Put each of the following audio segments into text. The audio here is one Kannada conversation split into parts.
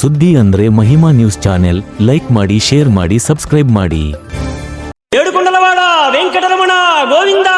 ಸುದ್ದಿ ಅಂದ್ರೆ ಮಹಿಮಾ ನ್ಯೂಸ್ ಚಾನೆಲ್. ಲೈಕ್ ಮಾಡಿ ಶೇರ್ ಮಾಡಿ ಸಬ್ಸ್ಕ್ರೈಬ್ ಮಾಡಿ. ಏಡುಕೊಂಡಲವಾಡ ವೆಂಕಟರಮಣ ಗೋವಿಂದ.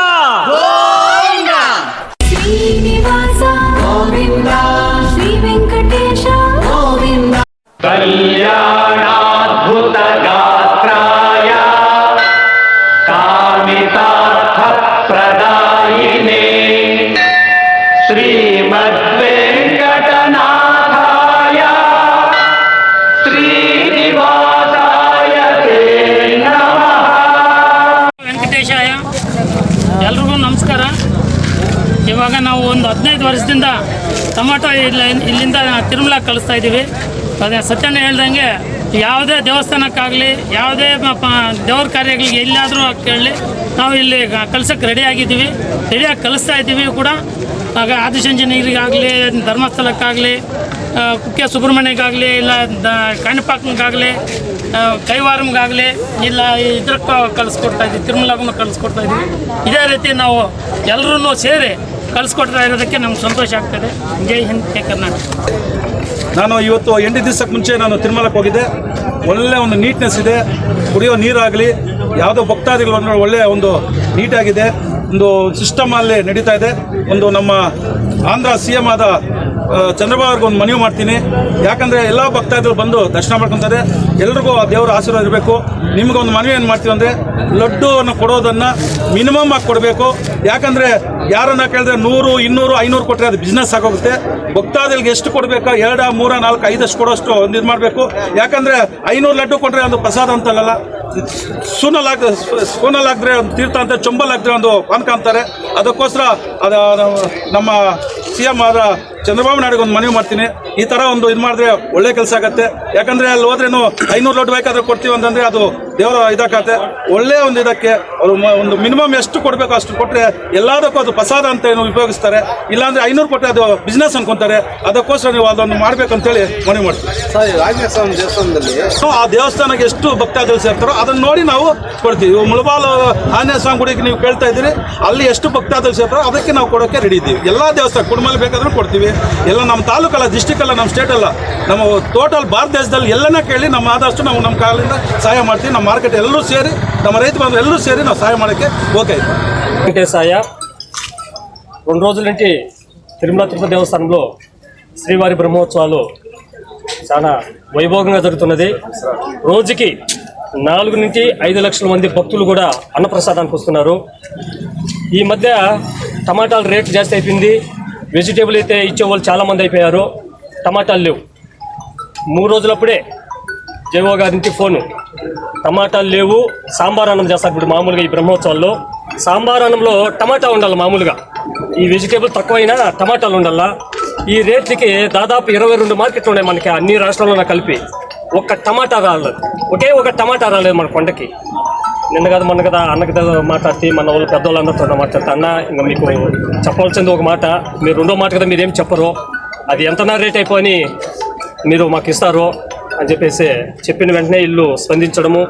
ಹದಿನೈದು ವರ್ಷದಿಂದ ಟೊಮಾಟೊ ಇಲ್ಲ, ಇಲ್ಲಿಂದ ತಿರುಮಲ ಕಳಿಸ್ತಾ ಇದ್ದೀವಿ. ಅದೇ ಸತ್ಯಣ್ಣ ಹೇಳ್ದಂಗೆ ಯಾವುದೇ ದೇವಸ್ಥಾನಕ್ಕಾಗಲಿ, ಯಾವುದೇ ದೇವ್ರ ಕಾರ್ಯಗಳಿಗೆ ಎಲ್ಲಾದರೂ ಕೇಳಲಿ ನಾವು ಇಲ್ಲಿ ಕಳ್ಸೋಕ್ಕೆ ರೆಡಿಯಾಗಿದ್ದೀವಿ ರೆಡಿಯಾಗಿ ಕಲಿಸ್ತಾ ಇದ್ದೀವಿ ಕೂಡ. ಆಗ ಆದಿಶಂಜನಿಗಾಗಲಿ ಧರ್ಮಸ್ಥಳಕ್ಕಾಗಲಿ ಕುಕ್ಕೆ ಸುಬ್ರಹ್ಮಣ್ಯಗಾಗಲಿ, ಇಲ್ಲ ದ ಕಾಣಿಪಾಕಂಗಾಗಲಿ ಕೈವಾರಮ್ಗಾಗಲಿ ಇಲ್ಲ ಇದ್ರಕ್ಕೂ ಕಳಿಸ್ಕೊಡ್ತಾ ಇದ್ದೀವಿ ತಿರುಮಲಗೂ ಕಳಿಸ್ಕೊಡ್ತಾ ಇದ್ದೀವಿ. ಇದೇ ರೀತಿ ನಾವು ಎಲ್ಲರೂ ಸೇರಿ ಕಳಿಸ್ಕೊಡ್ತಾ ಇರೋದಕ್ಕೆ ನಮ್ಗೆ ಸಂತೋಷ ಆಗ್ತದೆ. ಜೈ ಹಿಂದ್, ಜೈ ಕರ್ನಾಟಕ. ನಾನು ಇವತ್ತು ಎಂಟು ದಿವಸಕ್ಕೆ ಮುಂಚೆ ನಾನು ತಿರುಮಲಕ್ಕೆ ಹೋಗಿದ್ದೆ. ಒಳ್ಳೆ ಒಂದು ನೀಟ್ನೆಸ್ ಇದೆ. ಕುಡಿಯೋ ನೀರಾಗಲಿ, ಯಾವುದೋ ಭಕ್ತಾದಿಗಳು ಅನ್ನೋ ಒಳ್ಳೆಯ ಒಂದು ನೀಟಾಗಿದೆ ಒಂದು ಸಿಸ್ಟಮ್ ಅಲ್ಲಿ ನಡೀತಾ ಇದೆ. ಒಂದು ನಮ್ಮ ಆಂಧ್ರ ಸಿ ಎಂ ಆದ ಚಂದ್ರಬಾಬು ಒಂದು ಮನವಿ ಮಾಡ್ತೀನಿ. ಯಾಕಂದರೆ ಎಲ್ಲ ಭಕ್ತಾದಿಗಳು ಬಂದು ದರ್ಶನ ಮಾಡ್ಕೊತಾರೆ. ಎಲ್ರಿಗೂ ಆ ದೇವರ ಆಶೀರ್ವಾದ ಇರಬೇಕು. ನಿಮ್ಗೊಂದು ಮನವಿ ಏನು ಮಾಡ್ತೀವಿ ಅಂದರೆ ಲಡ್ಡುವನ್ನು ಕೊಡೋದನ್ನು ಮಿನಿಮಮ್ ಆಗಿ ಕೊಡಬೇಕು. ಯಾಕಂದರೆ ಯಾರನ್ನ ಕೇಳಿದ್ರೆ ನೂರು, ಇನ್ನೂರು, ಐನೂರು ಕೊಟ್ಟರೆ ಅದು ಬಿಸ್ನೆಸ್ ಆಗೋಗುತ್ತೆ. ಭಕ್ತಾದಿಗಳಿಗೆ ಎಷ್ಟು ಕೊಡಬೇಕು? ಎರಡ, ಮೂರ, ನಾಲ್ಕು ಐದಷ್ಟು ಕೊಡೋಷ್ಟು ಒಂದು ಇದು ಮಾಡಬೇಕು. ಯಾಕಂದರೆ ಐನೂರು ಲಡ್ಡು ಕೊಟ್ಟರೆ ಒಂದು ಪ್ರಸಾದ ಅಂತಲ್ಲ ಸೂನಲ್ ಸ್ಪೂನಲ್ ಹಾಕಿದ್ರೆ ಒಂದು ತೀರ್ಥ ಅಂತ, ಚೊಂಬಲ್ ಹಾಕಿದ್ರೆ ಒಂದು ಪಾನ್ಕ ಅಂತಾರೆ ಅದಕ್ಕೋಸ್ಕರ ಅದು ನಮ್ಮ ಸಿ ಎಂ ಆದ ಚಂದ್ರಬಾಬು ನಾಯ್ಡಿಗೆ ಒಂದು ಮನವಿ ಮಾಡ್ತೀನಿ. ಈ ಥರ ಒಂದು ಇದು ಮಾಡಿದ್ರೆ ಒಳ್ಳೆ ಕೆಲಸ ಆಗತ್ತೆ. ಯಾಕಂದರೆ ಅಲ್ಲಿ ಹೋದ್ರೇನು ಐನೂರು ಲೋಟ್ ಬೇಕಾದ್ರೆ ಕೊಡ್ತೀವಿ ಅಂತಂದರೆ ಅದು ದೇವರ ಇದಕ್ಕೆ ಒಳ್ಳೆ ಒಂದು ಇದಕ್ಕೆ ಅವರು ಒಂದು ಮಿನಿಮಮ್ ಎಷ್ಟು ಕೊಡಬೇಕು ಅಷ್ಟು ಕೊಟ್ಟರೆ ಎಲ್ಲದಕ್ಕೂ ಅದು ಪ್ರಸಾದ ಅಂತ ಏನು ಉಪಯೋಗಿಸ್ತಾರೆ. ಇಲ್ಲಾಂದರೆ ಐನೂರು ಕೊಟ್ಟರೆ ಅದು ಬಿಸ್ನೆಸ್ ಅನ್ಕೊಂತಾರೆ. ಅದಕ್ಕೋಸ್ಕರ ನೀವು ಅದನ್ನು ಮಾಡಬೇಕು ಅಂತೇಳಿ ಮನವಿ ಮಾಡ್ತೀವಿ. ಸ್ವಾಮಿ ದೇವಸ್ಥಾನದಲ್ಲಿ ಆ ದೇವಸ್ಥಾನಕ್ಕೆ ಎಷ್ಟು ಭಕ್ತಾದಿಗಳು ಸೇರ್ತಾರೋ ಅದನ್ನು ನೋಡಿ ನಾವು ಕೊಡ್ತೀವಿ. ಮುಳಬಾಲು ಆಂಜನೇಯ ಸ್ವಾಮಿ ಗುಡಿಗೆ ನೀವು ಕೇಳ್ತಾ ಇದ್ದೀರಿ. ಅಲ್ಲಿ ಎಷ್ಟು ಭಕ್ತಾದಿಗಳು ಸೇರ್ತಾರೋ ಅದಕ್ಕೆ ನಾವು ಕೊಡೋಕ್ಕೆ ರೆಡಿ ಇದ್ದೀವಿ. ಎಲ್ಲ ದೇವಸ್ಥಾನ ಕುಟುಂಬದಲ್ಲಿ ಬೇಕಾದರೂ ಕೊಡ್ತೀವಿ. ಎಲ್ಲ ನಮ್ಮ ತಾಲೂಕಲ್ಲ ಡಿಸ್ಟಿಕ್ ಅಲ್ಲ ನಮ್ಮ ಸ್ಟೇಟ್ ಅಲ್ಲ ನಮ್ಮ ಟೋಟಲ್ ಭಾರತ ದೇಶದಲ್ಲಿ ಎಲ್ಲನ ಕೇಳಿ ನಮ್ಮ ಆದಷ್ಟು ನಾವು ನಮ್ಮ ಕಾಲಿಂದ ಸಹಾಯ ಮಾಡ್ತೀವಿ ನಮ್ಮ ಮಾರ್ಕೆಟ್ ಎಲ್ಲರೂ ಸೇರಿ ನಮ್ಮ ರೈತ ಬಂಧು ಎಲ್ಲರೂ ಸೇರಿ ನಾವು సహాయం ಮಾಡೋಕ್ಕೆ ఓకే వెంకటేశాయ రెండు రోజుల నుంచి తిరుమల తిరుపతి దేవస్థానంలో శ్రీవారి బ్రహ్మోత్సవాలు చాలా వైభోగంగా జరుగుతున్నది రోజుకి నాలుగు నుంచి ఐదు లక్షల మంది భక్తులు కూడా అన్నప్రసాదానికి వస్తున్నారు ఈ మధ్య టమాటాల రేట్ జాస్తి అయిపోయింది వెజిటేబుల్ అయితే ఇచ్చేవాళ్ళు చాలామంది అయిపోయారు. టమాటాలు లేవు. మూడు రోజులప్పుడే జేవో గారింటి ఫోను. టమాటాలు లేవు సాంబార్ అన్నం చేస్తారు ఇప్పుడు మామూలుగా ఈ బ్రహ్మోత్సవాల్లో. సాంబార్ అన్నంలో టమాటా ఉండాలి మామూలుగా. ఈ వెజిటేబుల్ తక్కువైనా టమాటాలు ఉండాలా? ఈ రేట్లకి దాదాపు ఇరవై రెండు మార్కెట్లు ఉన్నాయి మనకి అన్ని రాష్ట్రాల్లో కలిపి. ఒక్క టమాటా రాలేదు. ఒకే ఒక టమాటా రాలేదు మన కొండకి. నిన్న కదా మొన్న కదా అన్నకి మాట్లాడితే మన వాళ్ళు పెద్దవాళ్ళందరితో మాట్లాడితే అన్న ఇంకా మీకు చెప్పవలసింది ఒక మాట. మీరు రెండో మాట కదా మీరేం చెప్పరు. అది ఎంత రేట్ అయిపోయి మీరు మాకు ఇస్తారు అని చెప్పేసి చెప్పిన వెంటనే ఇల్లు స్పందించడము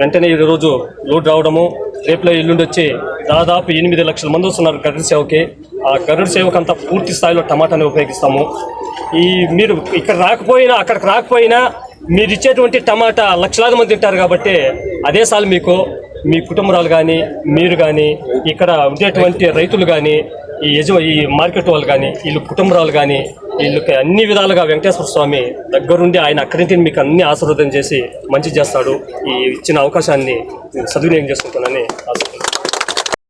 వెంటనే ఈ రోజు లోడ్ రావడము రేపులో ఎల్లుండి వచ్చి దాదాపు ఎనిమిది లక్షల మంది వస్తున్నారు గరుడు సేవకి. ఆ గరుడు సేవకు అంతా పూర్తి స్థాయిలో టమాటాని ఉపయోగిస్తాము. ఈ మీరు ఇక్కడ రాకపోయినా అక్కడికి రాకపోయినా మీరు ఇచ్చేటువంటి టమాటా లక్షలాది మంది తింటారు కాబట్టి అదే సార్లు మీకు మీ కుటుంబరాలు కానీ మీరు కానీ ఇక్కడ ఉండేటువంటి రైతులు కానీ ఈ యజ ఈ మార్కెట్ వాళ్ళు కానీ వీళ్ళు కుటుంబరాలు కానీ వీళ్ళకి అన్ని విధాలుగా వెంకటేశ్వర స్వామి దగ్గరుండి ఆయన అక్కడింటి మీకు అన్ని ఆశీర్వాదం చేసి మంచి చేస్తాడు. ఈ ఇచ్చిన అవకాశాన్ని సద్వినియోగం చేసుకుంటానని ఆశ